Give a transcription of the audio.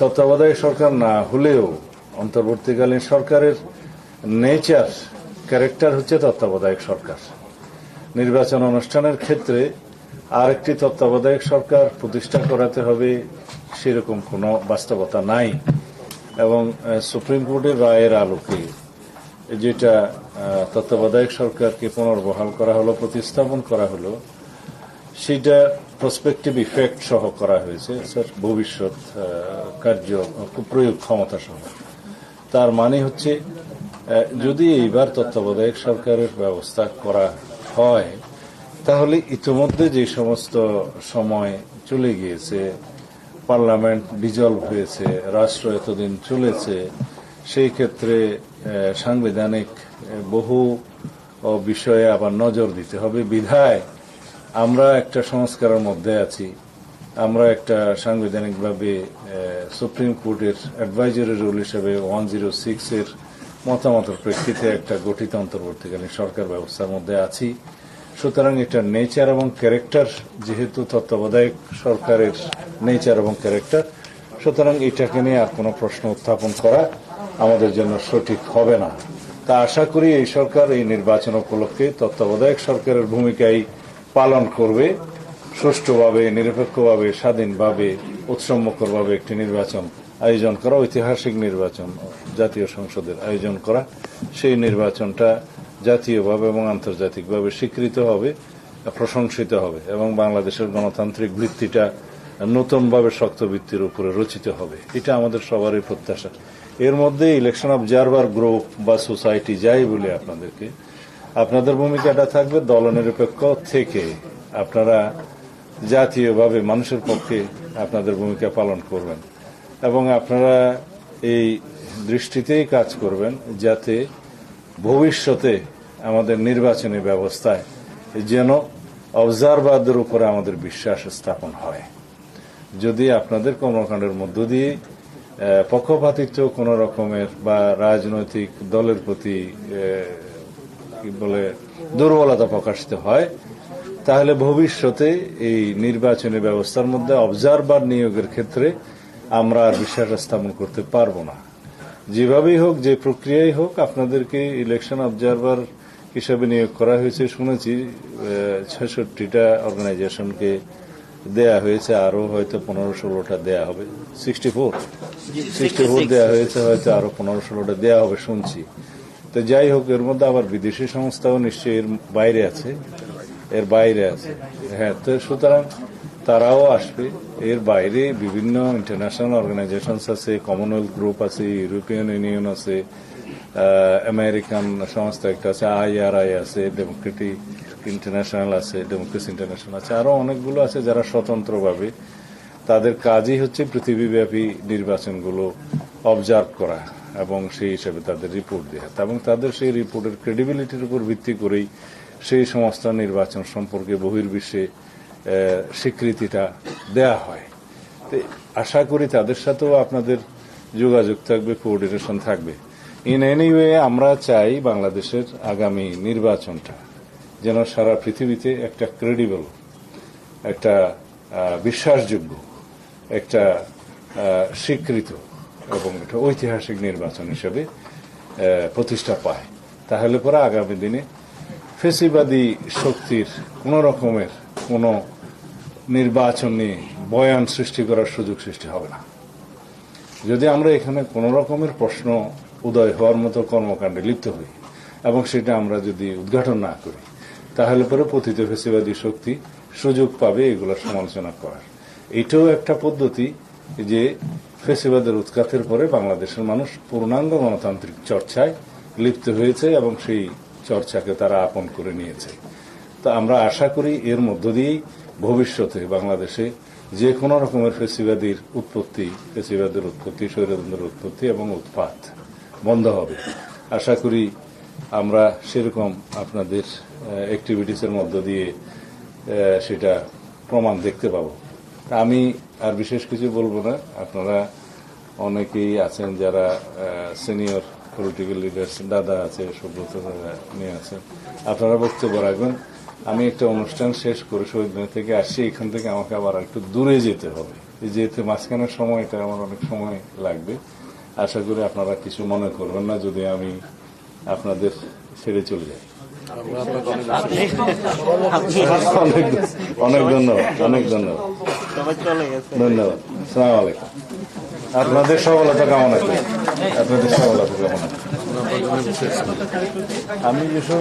তত্ত্বাবধায়ক সরকার না হলেও অন্তর্বর্তীকালীন সরকারের নেচার, ক্যারেক্টার হচ্ছে তত্ত্বাবধায়ক সরকার। নির্বাচন অনুষ্ঠানের ক্ষেত্রে আরেকটি তত্ত্বাবধায়ক সরকার প্রতিষ্ঠা করাতে হবে সেরকম কোনো বাস্তবতা নাই। এবং সুপ্রিম কোর্টের রায়ের আলোকে যেটা তত্ত্বাবধায়ক সরকারকে পুনর্বহাল করা হলো, প্রতিস্থাপন করা হলো, সেটা প্রসপেক্টিভ ইফেক্ট সহ করা হয়েছে ভবিষ্যৎ কার্য, প্রয়োগ ক্ষমতা সহ। তার মানে হচ্ছে যদি এইবার তত্ত্বাবধায়ক সরকারের ব্যবস্থা করা হয়, তাহলে ইতিমধ্যে যে সমস্ত সময় চলে গিয়েছে, পার্লামেন্ট ডিজলভ হয়েছে, রাষ্ট্র এতদিন চলেছে, সেই ক্ষেত্রে সাংবিধানিক বহু বিষয়ে আবার নজর দিতে হবে। বিধায় আমরা একটা সংস্কারের মধ্যে আছি। আমরা একটা সাংবিধানিকভাবে সুপ্রিম কোর্টের অ্যাডভাইজারি রুল হিসেবে ওয়ান জিরো সিক্স এর মতামতের প্রেক্ষিতে একটা গঠিত অন্তর্বর্তীকালীন সরকার ব্যবস্থার মধ্যে আছি। সুতরাং এটা নেচার এবং ক্যারেক্টার যেহেতু তত্ত্বাবধায়ক সরকারের নেচার এবং ক্যারেক্টার সুতরাং এটাকে নিয়ে আর কোনো প্রশ্ন উত্থাপন করা আমাদের জন্য সঠিক হবে না। তা আশা করি এই সরকার এই নির্বাচন উপলক্ষে তত্ত্বাবধায়ক সরকারের ভূমিকাই পালন করবে, সুষ্ঠুভাবে, নিরপেক্ষভাবে, স্বাধীনভাবে উৎসম্মকরভাবে একটি নির্বাচন আয়োজন করা, ঐতিহাসিক নির্বাচন, জাতীয় সংসদের আয়োজন করা। সেই নির্বাচনটা জাতীয়ভাবে এবং আন্তর্জাতিকভাবে স্বীকৃত হবে, প্রশংসিত হবে এবং বাংলাদেশের গণতান্ত্রিক ভিত্তিটা নতুনভাবে শক্ত ভিত্তির উপরে রচিত হবে। এটা আমাদের সবারই প্রত্যাশা। এর মধ্যে ইলেকশন অবজারভার গ্রুপ বা সোসাইটি যাই বলে আপনাদেরকে আপনাদের ভূমিকাটা থাকবে দলনিরপেক্ষ থেকে। আপনারা জাতীয়ভাবে মানুষের পক্ষে আপনাদের ভূমিকা পালন করবেন। এবং আপনারা এই দৃষ্টিতেই কাজ করবেন যাতে ভবিষ্যতে আমাদের নির্বাচনী ব্যবস্থায় যেন অবজারভারদের উপরে আমাদের বিশ্বাস স্থাপন হয়। যদি আপনাদের কর্মকাণ্ডের মধ্য দিয়ে পক্ষপাতিত্ব কোন রকমের বা রাজনৈতিক দলের প্রতি কি বলে দুর্বলতা প্রকাশিত হয় তাহলে ভবিষ্যতে এই নির্বাচনী ব্যবস্থার মধ্যে অবজারভার নিয়োগের ক্ষেত্রে আমরা আর বিশ্বাস স্থাপন করতে পারব না। যেভাবেই হোক যে প্রক্রিয়াই হোক আপনাদেরকে ইলেকশন অবজারভার হিসাবে নিয়োগ করা হয়েছে শুনেছি ছেষট্টিটা অর্গানাইজেশনকে দেয়া হয়েছে আরও হয়তো পনেরো ষোলোটা দেয়া হবে। সিক্সটি ফোর সিক্সটি ফোর দেওয়া হয়েছে হয়তো আরও পনেরো ষোলোটা দেওয়া হবে শুনছি। তো যাই হোক, এর মধ্যে আবার বিদেশি সংস্থাও নিশ্চয়ই এর বাইরে আছে, এর বাইরে আছে। হ্যাঁ তো সুতরাং তারাও আসবে। এর বাইরে বিভিন্ন ইন্টারন্যাশনাল অর্গানাইজেশনস আছে কমনওয়েলথ গ্রুপ আছে ইউরোপিয়ান ইউনিয়ন আছে আমেরিকান সংস্থা একটা আছে আইআরআই আছে ডেমোক্রেটিক ইন্টারন্যাশনাল আছে ডেমোক্রেসি ইন্টারন্যাশনাল আছে আরও অনেকগুলো আছে যারা স্বতন্ত্রভাবে তাদের কাজই হচ্ছে পৃথিবীব্যাপী নির্বাচনগুলো অবজার্ভ করা। এবং সেই হিসাবে তাদের রিপোর্ট দেওয়া এবং তাদের সেই রিপোর্টের ক্রেডিবিলিটির উপর ভিত্তি করেই সেই সমস্ত নির্বাচন সম্পর্কে বহির্বিশ্বে স্বীকৃতিটা দেয়া হয়। তো আশা করি তাদের সাথেও আপনাদের যোগাযোগ থাকবে কোঅর্ডিনেশন থাকবে। ইন এনি ওয়ে আমরা চাই বাংলাদেশের আগামী নির্বাচনটা যেন সারা পৃথিবীতে একটা ক্রেডিবল একটা বিশ্বাসযোগ্য, একটা স্বীকৃত একটা ঐতিহাসিক নির্বাচন হিসেবে প্রতিষ্ঠা পায়। তাহলে পরে আগামী দিনে ফেসিবাদী শক্তির কোন রকমের কোন নির্বাচনী বয়ান সৃষ্টি করার সুযোগ সৃষ্টি হবে না। যদি আমরা এখানে কোন রকমের প্রশ্ন উদয় হওয়ার মতো কর্মকাণ্ডে লিপ্ত হই এবং সেটা আমরা যদি উদ্ঘাটন না করি, তাহলে পরে পতিত ফেসিবাদী শক্তি সুযোগ পাবে এগুলো সমালোচনা করার। এটাও একটা পদ্ধতি যে ফেসিবাদের উৎখাতের পরে বাংলাদেশের মানুষ পূর্ণাঙ্গ গণতান্ত্রিক চর্চায় লিপ্ত হয়েছে এবং সেই চর্চাকে তারা আপন করে নিয়েছে। তো আমরা আশা করি এর মধ্য দিয়েই ভবিষ্যতে বাংলাদেশে যে কোনো রকমের ফেসিবাদীর উৎপত্তি, ফেসিবাদের উৎপত্তি, স্বৈরতন্ত্রের উৎপত্তি এবং উৎপাত বন্ধ হবে। আশা করি আমরা সেরকম আপনাদের অ্যাক্টিভিটিসের মধ্য দিয়ে সেটা প্রমাণ দেখতে পাবো। আমি আর বিশেষ কিছু বলব না। আপনারা অনেকেই আছেন যারা সিনিয়র পলিটিক্যাল লিডার্স দাদা আছে সুব্রত দাদা নিয়ে আছেন আপনারা বক্তব্য রাখবেন। আমি একটা অনুষ্ঠান শেষ করে শহীদ থেকে আসছি এখান থেকে আমাকে আবার একটু দূরে যেতে হবে। এই যেহেতু মাঝখানের সময়টা আমার অনেক সময় লাগবে। আশা করি আপনারা কিছু মনে করবেন না যদি আমি আপনাদের ছেড়ে চলে যাই। অনেক ধন্যবাদ অনেক ধন্যবাদ। ধন্যবাদ। সালাম আলাইকুম। আপনাদের সফলতা কামনা করি। আপনাদের সফলতা কামনা করি। আমি যেসব